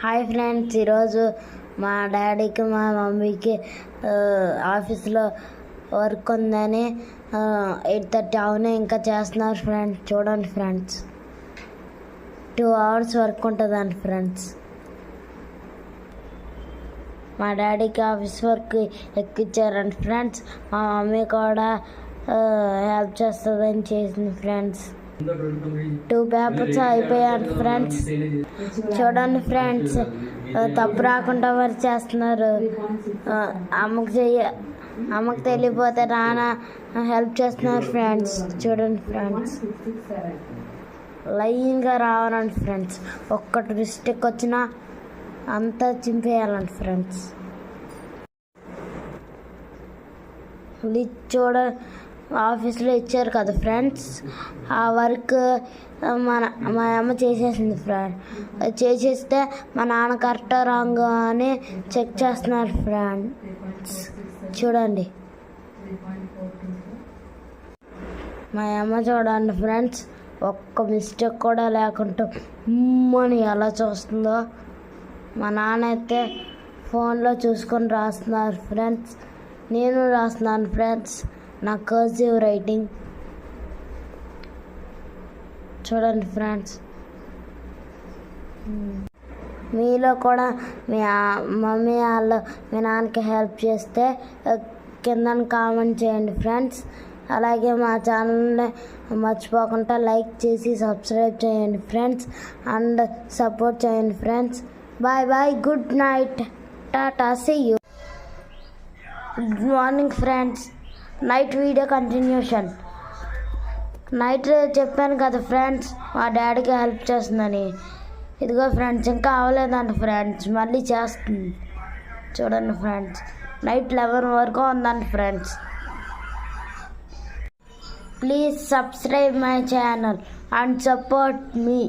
Hi friends ఈరోజు మా డాడీకి మా మమ్మీకి ఆఫీస్లో వర్క్ ఉందని ఎయిట్ థర్టీ అవునే ఇంకా చేస్తున్నారు ఫ్రెండ్స్ చూడండి ఫ్రెండ్స్. టూ అవర్స్ వర్క్ ఉంటుందండి ఫ్రెండ్స్. మా డాడీకి ఆఫీస్ వర్క్ ఎక్కిచ్చారండి ఫ్రెండ్స్. మా మమ్మీ కూడా హెల్ప్ చేస్తుందని చేసింది ఫ్రెండ్స్. టూ పేపర్స్ అయిపోయాను ఫ్రెండ్స్ చూడండి ఫ్రెండ్స్ తప్పు రాకుండా వారు చేస్తున్నారు. అమ్మకు చెయ్య అమ్మకు తెలియపోతే రానా హెల్ప్ చేస్తున్నారు ఫ్రెండ్స్ చూడండి ఫ్రెండ్స్ లైన్గా రావాలండి ఫ్రెండ్స్ ఒక్కటి మిస్టేక్ వచ్చినా అంతా చింపేయాలండి ఫ్రెండ్స్ చూడ ఆఫీస్లో ఇచ్చారు కదా ఫ్రెండ్స్. ఆ వర్క్ మన మా అమ్మ చేసేసింది ఫ్రెండ్. చేసేస్తే మా నాన్న కరెక్ట్ రాంగ్ అని చెక్ చేస్తున్నారు ఫ్రెండ్స్. చూడండి. మా అమ్మ చూడండి ఫ్రెండ్స్ ఒక్క మిస్టేక్ కూడా లేకుండా ఉమ్మని ఎలా చూస్తుందో. మా నాన్న అయితే ఫోన్లో చూసుకొని రాస్తున్నారు ఫ్రెండ్స్. నేను రాస్తున్నాను ఫ్రెండ్స్. నా కర్జివ్ రైటింగ్ చూడండి ఫ్రెండ్స్ మీలో కూడా మీ మమ్మీ వాళ్ళు మీ నాన్నకి హెల్ప్ చేస్తే కింద కామెంట్ చేయండి ఫ్రెండ్స్ అలాగే మా ఛానల్ని మర్చిపోకుండా లైక్ చేసి సబ్స్క్రైబ్ చేయండి ఫ్రెండ్స్ అండ్ సపోర్ట్ చేయండి friends bye bye good night tata see you good morning friends night video continuation night చెప్పాను కదా ఫ్రెండ్స్ మా డాడీకి హెల్ప్ చేస్తుందని. ఇదిగో ఫ్రెండ్స్ ఇంకా అవ్వలేదంట ఫ్రెండ్స్ మళ్ళీ చేస్తుంది. చూడండి ఫ్రెండ్స్ నైట్ లెవెన్ వరకు ఉందండి friends please subscribe my channel and support me